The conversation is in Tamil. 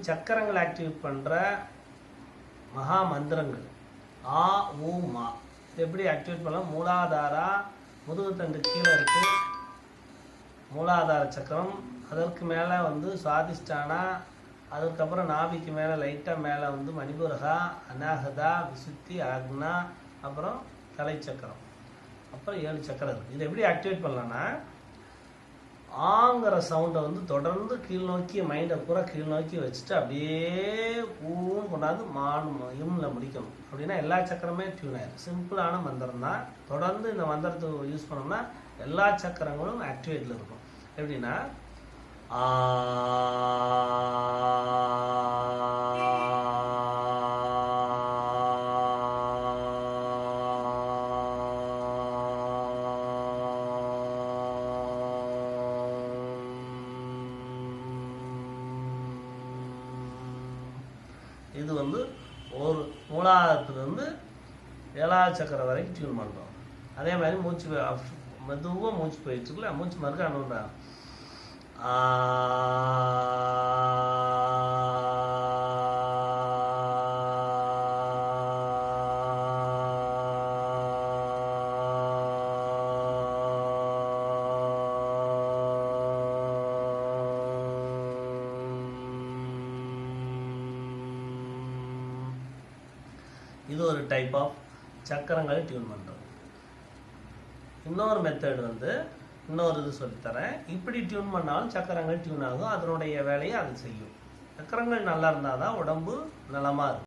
சக்கரங்கள் ஆக்டிவேட் பண்ணுற மகா மந்திரங்கள். ஆ ஊ மா. இது எப்படி ஆக்டிவேட் பண்ணலாம்? மூலாதாரா முதுகுத்தண்டு கீழே இருக்கு. மூலாதார சக்கரம். அதற்கு மேலே வந்து சுவாதிஷ்டானா அதுக்கப்புறம் நாபிக்கு மேலே லைட்டாக மேலே வந்து மணிபுரகா அநாகதா விசுத்தி அக்னா அப்புறம் தலைச்சக்கரம். அப்புறம் ஏழு சக்கரம் இருக்குது இதை எப்படி ஆக்டிவேட் பண்ணலான்னா ஆங்கிற சவுண்டை வந்து தொடர்ந்து கீழ் நோக்கி மைண்டை பூரா கீழ் நோக்கி வச்சுட்டு அப்படியே பூவும் கொண்டாந்து மான் இம்ல முடிக்கணும். அப்படின்னா எல்லா சக்கரமே டியூன் ஆயிடும் சிம்பிளான மந்திரம் தான். தொடர்ந்து இந்த மந்திரத்தை யூஸ் பண்ணோம்னா எல்லா சக்கரங்களும் ஆக்டிவேட்டில் இருக்கும். எப்படின்னா ஆ இது வந்து ஒரு மூலாதாரத்துலேருந்து ஏழாவது சக்கரம் வரைக்கும் டியூன் பண்ணுறோம் அதே மாதிரி மூச்சு மெதுவாக மூச்சு போயிட்டுருக்குல்ல மூச்சு மறுக்க ஆ இது ஒரு டைப் ஆஃப் சக்கரங்களை டியூன் பண்ணுறது இன்னொரு மெத்தட் வந்து இன்னொரு இது சொல்லித்தரேன். இப்படி டியூன் பண்ணாலும் சக்கரங்கள் டியூன் ஆகும். அதனுடைய வேலையை அது செய்யும். சக்கரங்கள் நல்லா இருந்தால் தான் உடம்பு நலமாக இருக்கும்.